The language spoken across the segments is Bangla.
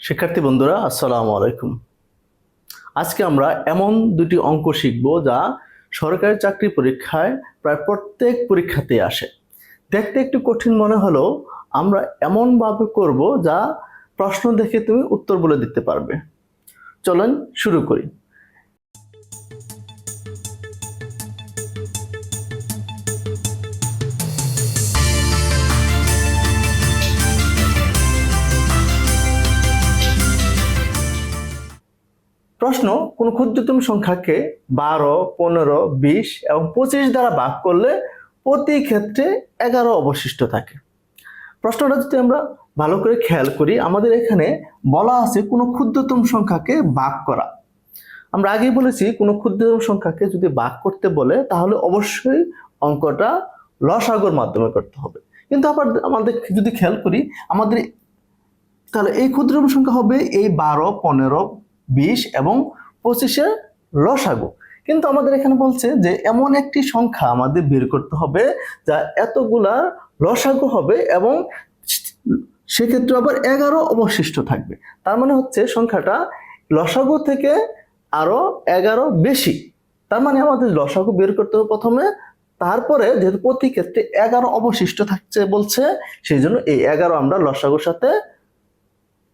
শিক্ষার্থী বন্ধুরা, আসসালামু আলাইকুম। আজকে আমরা এমন দুটি অঙ্ক শিখব যা সরকারি চাকরি পরীক্ষায় প্রায় প্রত্যেক পরীক্ষাতে আসে। দেখতে একটু কঠিন মনে হলো আমরা এমনভাবে করব যা প্রশ্ন দেখে তুমি উত্তর বলে দিতে পারবে। চলেন শুরু করি। প্রশ্ন, কোন ক্ষুদ্রতম সংখ্যাকে বারো, পনেরো, বিশ এবং পঁচিশ দ্বারা ভাগ করলে প্রতি ক্ষেত্রে এগারো অবশিষ্ট থাকে। প্রশ্নটা যদি আমরা ভালো করে খেয়াল করি, আমাদের এখানে বলা আছে কোনো ক্ষুদ্রতম সংখ্যাকে ভাগ করা। আমরা আগেই বলেছি, কোনো ক্ষুদ্রতম সংখ্যাকে যদি ভাগ করতে বলে, তাহলে অবশ্যই অঙ্কটা লসাগর মাধ্যমে করতে হবে। কিন্তু আবার আমাদের যদি খেয়াল করি, আমাদের তাহলে এই ক্ষুদ্রতম সংখ্যা হবে এই বারো, পনেরো বিশ এবং পঁচিশের লসাগু। কিন্তু আমাদের এখানে বলছে যে এমন একটি সংখ্যা আমাদের বের করতে হবে যা এতগুলা লসাগু হবে এবং সেক্ষেত্রে আবার এগারো অবশিষ্ট থাকবে। তার মানে হচ্ছে সংখ্যাটা লসাগু থেকে আরও এগারো বেশি। তার মানে আমাদের লসাগু বের করতে হবে প্রথমে। তারপরে যেহেতু প্রতি ক্ষেত্রে এগারো অবশিষ্ট থাকছে বলছে, সেই জন্য এই এগারো আমরা লসাগুর সাথে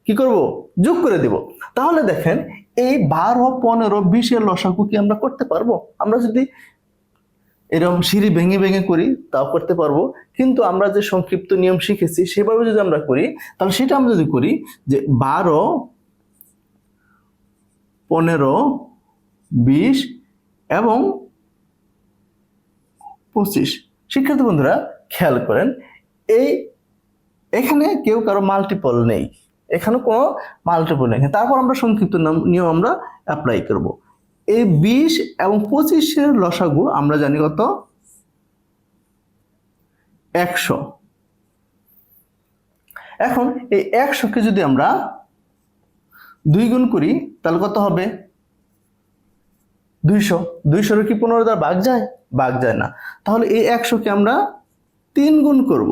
কি করব? যোগ করে দিব। তাহলে দেখেন, এই বারো, পনেরো, বিশের লসাগু কি আমরা করতে পারব? আমরা যদি এরকম সিঁড়ি ভেঙে ভেঙে করি, তাও করতে পারব। কিন্তু আমরা যে সংক্ষিপ্ত নিয়ম শিখেছি, সেভাবে যদি আমরা করি, তাহলে সেটা আমরা যদি করি যে বারো, পনেরো, বিশ এবং পঁচিশ। শিক্ষার্থী বন্ধুরা, খেয়াল করেন, এই এখানে কেউ কারও মাল্টিপল নেই। এখানে কোনো মাল্টিপল নেই। তারপর আমরা সংক্ষিপ্ত নিয়ম আমরা অ্যাপ্লাই করব। এই বিশ এবং পঁচিশের লসাগু আমরা জানি কত? একশো। এখন এই একশোকে যদি আমরা দুই গুণ করি, তাহলে কত হবে? দুইশো। দুইশোর কি পনেরো দ্বারা বাঘ যায়? বাঘ যায় না। তাহলে এই একশোকে আমরা তিন গুণ করব।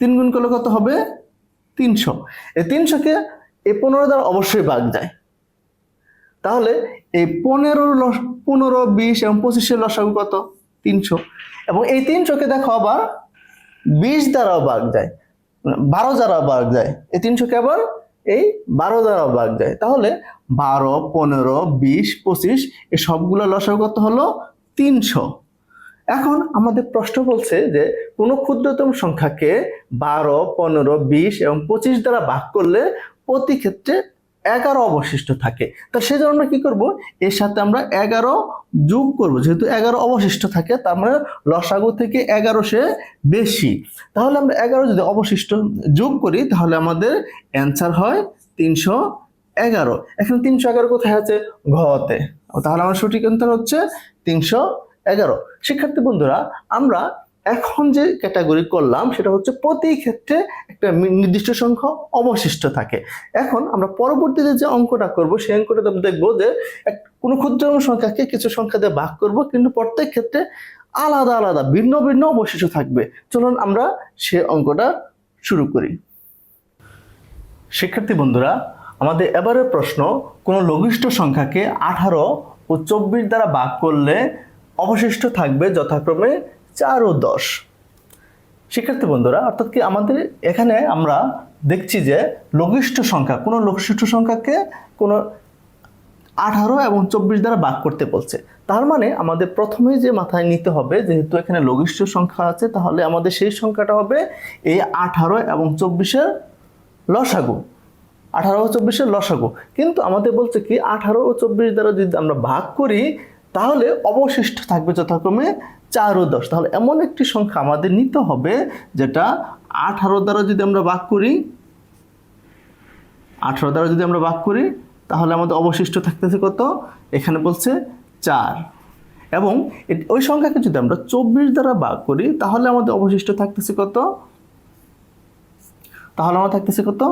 তিন গুণ করলে কত হবে? তিনশো। এই তিনশোকে এই পনেরো দ্বারা অবশ্যই বাঘ যায়। তাহলে এই পনেরো পনেরো, বিশ এবং পঁচিশের লসাগু কত? তিনশো। এবং এই তিনশোকে দেখো আবার বিশ দ্বারাও বাঘ যায়, বারো দ্বারা বাঘ যায়। এই তিনশোকে আবার এই বারো দ্বারা বাঘ যায়। তাহলে বারো, পনেরো, বিশ, পঁচিশ এই সবগুলো লসাগু কত হলো? তিনশো। এখন আমাদের প্রশ্ন বলছে যে কোনো ক্ষুদ্রতম সংখ্যাকে বারো, পনেরো, বিশ এবং পঁচিশ দ্বারা ভাগ করলে প্রতি ক্ষেত্রে এগারো অবশিষ্ট থাকে। তা সেজন্য আমরা কি করব? এর সাথে আমরা এগারো যোগ করব। যেহেতু এগারো অবশিষ্ট থাকে, তার মানে লসাগু থেকে এগারো সে বেশি। তাহলে আমরা এগারো যদি অবশিষ্ট যোগ করি, তাহলে আমাদের অ্যান্সার হয় তিনশো এগারো। এখন তিনশো এগারো কোথায় আছে? ঘতে। তাহলে আমার সঠিক অ্যান্সার হচ্ছে তিনশো এগারো। শিক্ষার্থী বন্ধুরা, আমরা এখন যে ক্যাটাগরি করলাম, সেটা হচ্ছে প্রতি ক্ষেত্রে একটা নির্দিষ্ট সংখ্যা অবশিষ্ট থাকে। এখন আমরা পরবর্তীতে যে অঙ্কটা করব, সেই অঙ্কটা দেখব যে কোনো ক্ষুদ্রতম সংখ্যাকে কিছু সংখ্যা দিয়ে ভাগ করব, কিন্তু প্রত্যেক ক্ষেত্রে আলাদা আলাদা, ভিন্ন ভিন্ন অবশিষ্ট থাকবে। চলুন আমরা সে অঙ্কটা শুরু করি। শিক্ষার্থী বন্ধুরা, আমাদের এবারের প্রশ্ন, কোনো লঘিষ্ঠ সংখ্যাকে আঠারো ও চব্বিশ দ্বারা ভাগ করলে অবশিষ্ট থাকবে যথাক্রমে চার ও দশ। শিক্ষার্থী বন্ধুরা, অর্থাৎ কি আমাদের এখানে আমরা দেখছি যে লঘিষ্ঠ সংখ্যা, কোনো লঘিষ্ঠ সংখ্যাকে কোনো আঠারো এবং চব্বিশ দ্বারা ভাগ করতে বলছে। তার মানে আমাদের প্রথমেই যে মাথায় নিতে হবে, যেহেতু এখানে লঘিষ্ঠ সংখ্যা আছে, তাহলে আমাদের সেই সংখ্যাটা হবে এই আঠারো এবং চব্বিশের লসাগু। আঠারো ও চব্বিশের লসাগু। কিন্তু আমাদের বলছে কি, আঠারো ও চব্বিশ দ্বারা যদি আমরা ভাগ করি তাহলে অবশিষ্ট থাকবে যথাক্রমে চার ও দশ। তাহলে এমন একটি সংখ্যা আমাদের নিতে হবে যেটা আঠারো দ্বারা যদি আমরা ভাগ করি, আঠারো দ্বারা যদি আমরা ভাগ করি, তাহলে আমাদের অবশিষ্ট থাকতেছে কত? এখানে বলছে চার। এবং ওই সংখ্যাকে যদি আমরা চব্বিশ দ্বারা ভাগ করি, তাহলে আমাদের অবশিষ্ট থাকতেছে কত? তাহলে আমার থাকতেছে কত?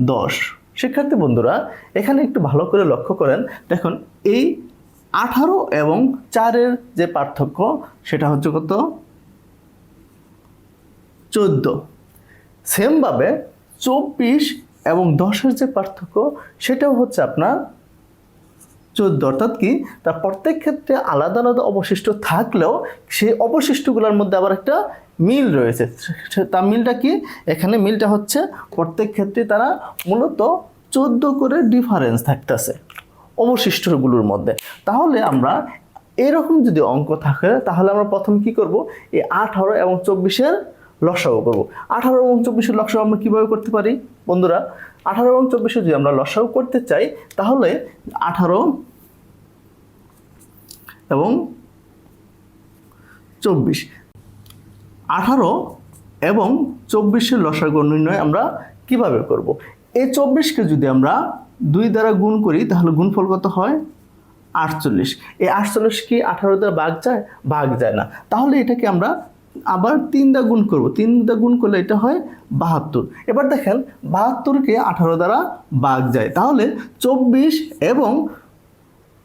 দশ। শিক্ষার্থী বন্ধুরা, এখানে একটু ভালো করে লক্ষ্য করেন। দেখুন, এই আঠারো এবং চারের যে পার্থক্য, সেটা হচ্ছে কত? চোদ্দ। সেমভাবে চব্বিশ এবং দশের যে পার্থক্য, সেটাও হচ্ছে আপনার চোদ্দ। অর্থাৎ কি? তার প্রত্যেক ক্ষেত্রে আলাদা আলাদা অবশিষ্ট থাকলেও সেই অবশিষ্টগুলোর মধ্যে আবার একটা মিল রয়েছে। তার মিলটা কি? এখানে মিলটা হচ্ছে প্রত্যেক ক্ষেত্রে তারা মূলত চোদ্দ করে ডিফারেন্স থাকতেছে। অবশিষ্টগুলোর মধ্যে। তাহলে আমরা এরকম যদি অঙ্ক থাকে, তাহলে আমরা প্রথম কি করব? এই আঠারো এবং চব্বিশের লসাগু করব। আঠারো এবং চব্বিশের লসাগু আমরা কীভাবে করতে পারি? বন্ধুরা, আঠারো এবং চব্বিশে যদি আমরা লসাগু করতে চাই, তাহলে আঠারো এবং চব্বিশ। আঠারো এবং চব্বিশের লসাগু নির্ণয় আমরা কীভাবে করব? এই চব্বিশকে যদি আমরা দুই দ্বারা গুণ করি, তাহলে গুণফল কত হয়? আটচল্লিশ। এই আটচল্লিশ কি আঠারো দ্বারা বাঘ যায়? বাঘ যায় না। তাহলে এটাকে আমরা আবার তিন দা গুণ করব। তিন দা গুণ করলে এটা হয় বাহাত্তর। এবার দেখেন, বাহাত্তরকে আঠারো দ্বারা বাঘ যায়। তাহলে চব্বিশ এবং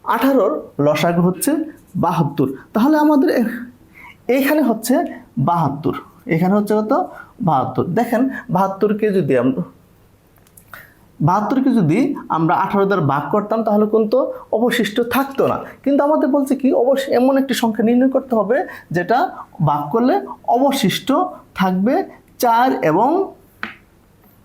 আঠারোর লসাগু হচ্ছে বাহাত্তর। তাহলে আমাদের এ- এইখানে হচ্ছে বাহাত্তর। এখানে হচ্ছে কত? বাহাত্তর। দেখেন, বাহাত্তরকে যদি আমরা বাহাত্তরকে যদি আমরা আঠারো দ্বারা ভাগ করতাম, তাহলে কিন্তু অবশিষ্ট থাকতো না। কিন্তু আমাদের বলছে কি অবশ্য এমন একটি সংখ্যা নির্ণয় করতে হবে, যেটা ভাগ করলে অবশিষ্ট থাকবে চার এবং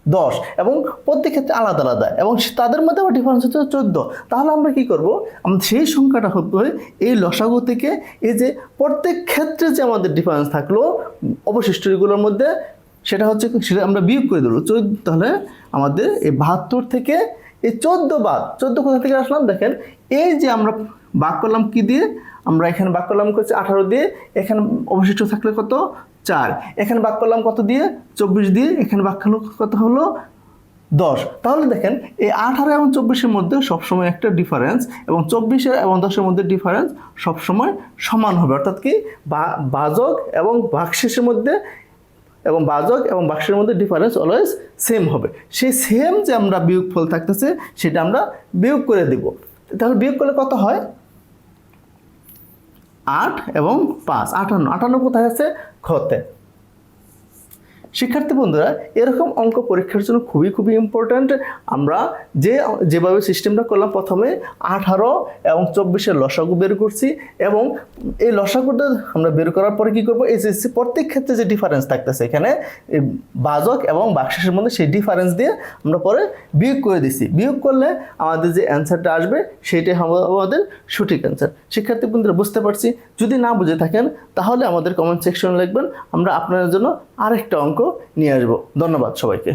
দশ। এবং প্রত্যেক ক্ষেত্রে আলাদা আলাদা। এবং তাদের মধ্যে আবার ডিফারেন্স হচ্ছে চোদ্দ। তাহলে আমরা কি করব? আমরা সেই সংখ্যাটা হবে, এই লসাগু থেকে এই যে প্রত্যেক ক্ষেত্রে যে আমাদের ডিফারেন্স থাকল, অবশিষ্টগুলোর মধ্যে সেটা হচ্ছে সেটা আমরা বিয়োগ করে দেবো চোদ্দ, তাহলে আমাদের এই বাহাত্তর থেকে এই চোদ্দ বাদ, চোদ্দ কোথা থেকে আসলাম? দেখেন, এই যে আমরা বাক করলাম কি দিয়ে? আমরা এখানে বাক করলাম করছি আঠারো দিয়ে, এখানে অবশিষ্ট থাকলে কত? চার। এখানে বাক করলাম কত দিয়ে? চব্বিশ দিয়ে, এখানে বাক করল কত হলো? দশ। তাহলে দেখেন, এই আঠারো এবং চব্বিশের মধ্যে সবসময় একটা ডিফারেন্স এবং চব্বিশের এবং দশের মধ্যে ডিফারেন্স সবসময় সমান হবে। অর্থাৎ কি বাজক এবং বাক্সের মধ্যে এবং বাজক এবং বাক্সের মধ্যে ডিফারেন্স অলওয়েজ সেম হবে। সেই সেম যে আমরা বিয়োগ ফল থাকতেছে, সেটা আমরা বিয়োগ করে দিব। তাহলে বিয়োগ করলে কত হয়? আট এবং পাঁচ। আটান্ন। আটান্ন কোথায় আছে? খতে শিক্ষার্থী বন্ধুরা, এরকম অঙ্ক পরীক্ষার জন্য খুবই খুবই ইম্পর্ট্যান্ট আমরা যে, যেভাবে সিস্টেমটা করলাম, প্রথমে আঠারো এবং চব্বিশের লসাগু বের করছি এবং এই লসাগুটা আমরা বের করার পরে কী করব? এসএসসি প্রত্যেক ক্ষেত্রে যে ডিফারেন্স থাকতেছে এখানে বাজক এবং বাক্সের মধ্যে সেই ডিফারেন্স দিয়ে আমরা পরে বিয়োগ করে দিছি। বিয়োগ করলে আমাদের যে অ্যান্সারটা আসবে, সেটাই হবে আমাদের সঠিক অ্যান্সার শিক্ষার্থী বন্ধুরা, বুঝতে পারছি? যদি না বুঝে থাকেন, তাহলে আমাদের কমেন্ট সেকশনে লিখবেন। আমরা আপনাদের জন্য আরেকটা অঙ্ক নিয়ে আসব। ধন্যবাদ সবাইকে।